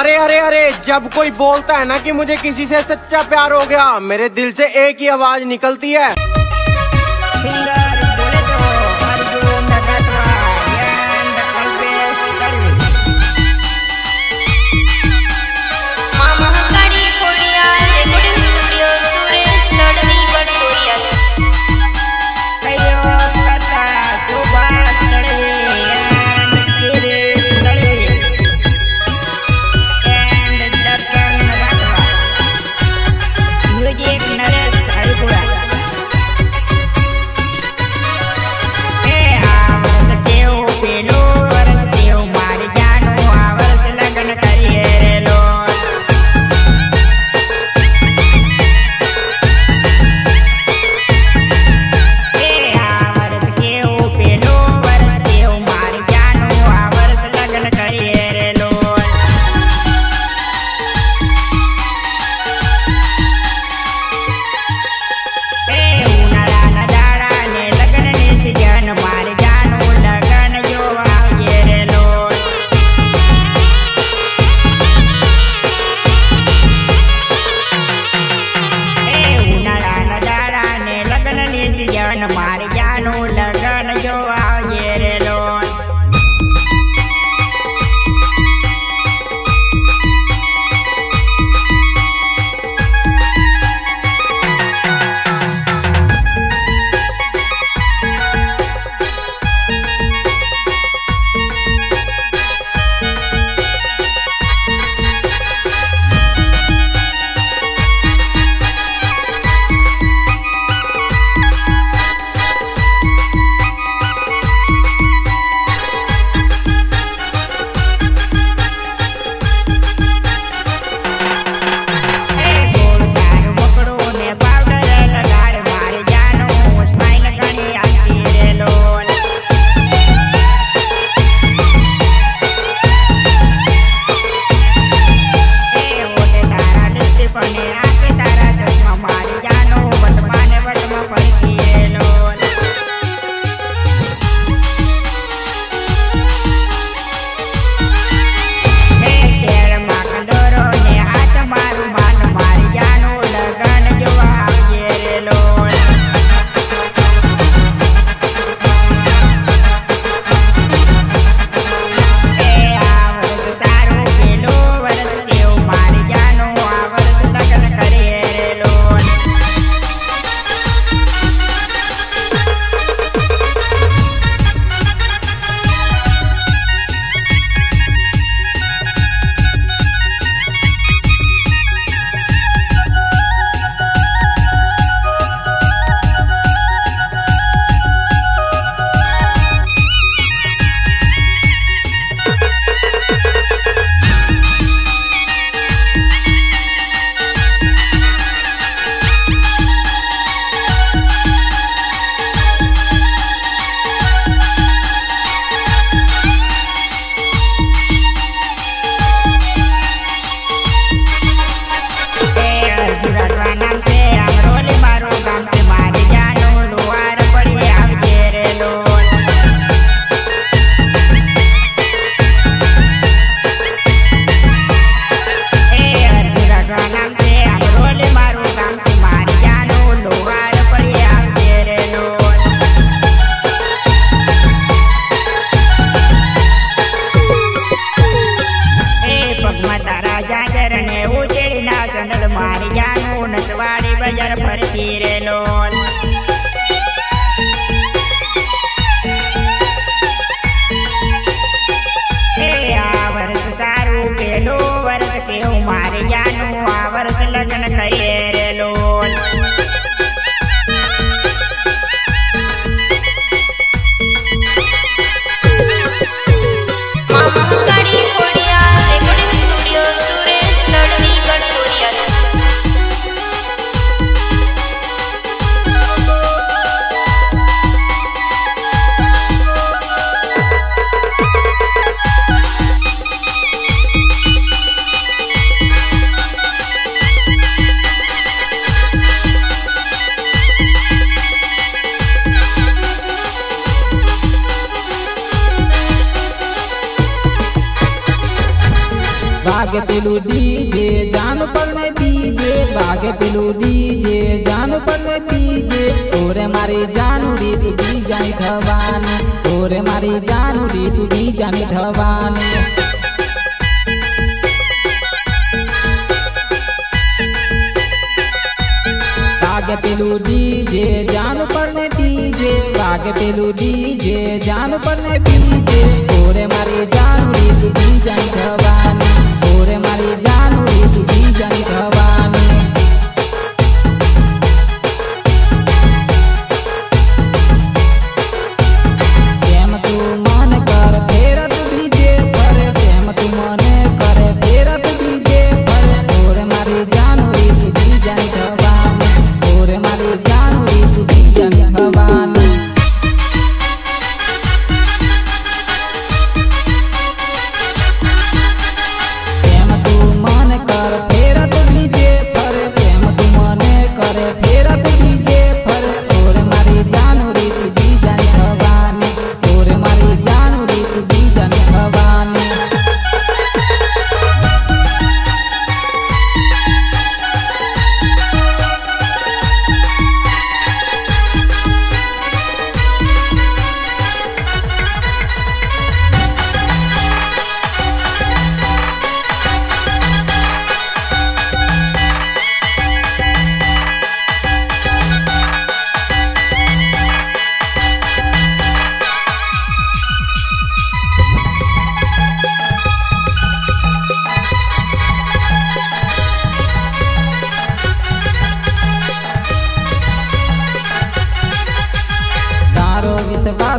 अरे अरे अरे, जब कोई बोलता है ना कि मुझे किसी से सच्चा प्यार हो गया, मेरे दिल से एक ही आवाज़ निकलती है। વાગે પેલું ડીજે, જાન પર ને પીજે વાગે પેલું ડીજે, જાન પર ને પીજે ઓરે મારી જાનુડી તું બીજાની થવાની, ઓરે મારી જાનુડી તું બીજાની થવાની. વાગે પેલું ડીજે, જાન પર ને પીજે પેલું ડીજે, જાન પર ને પીજે ઓરે મારી જાનુડી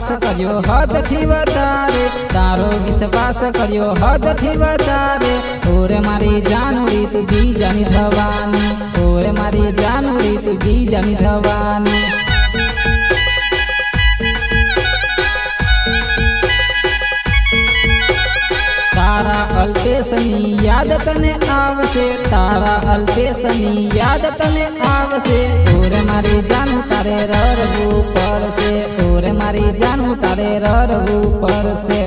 વિશ્વાસ કર્યો હદથી વધારે તારો વિશ્વાસ કર્યો હદથી વધારે ઓરે મારી જાનુડી તું બીજાની થવાની ઓરે મારી જાનુડી તું બીજાની થવાની તારા અલ્પેશની યાદ તને આવશે તારા અલ્પેશની યાદ તને આવશે ઓરે મારી જાનું તારે રરવું પડશે તારે રરવું પડશે.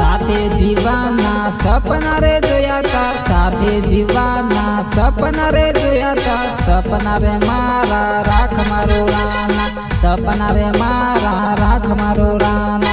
સાથે જીવાના સપના રે જોયા તા, સાથે જીવાના સપના રે જોયા તા. સપના રે મારા, રાખ મારો રાના સપના રે મારા, રાખ મારો રાના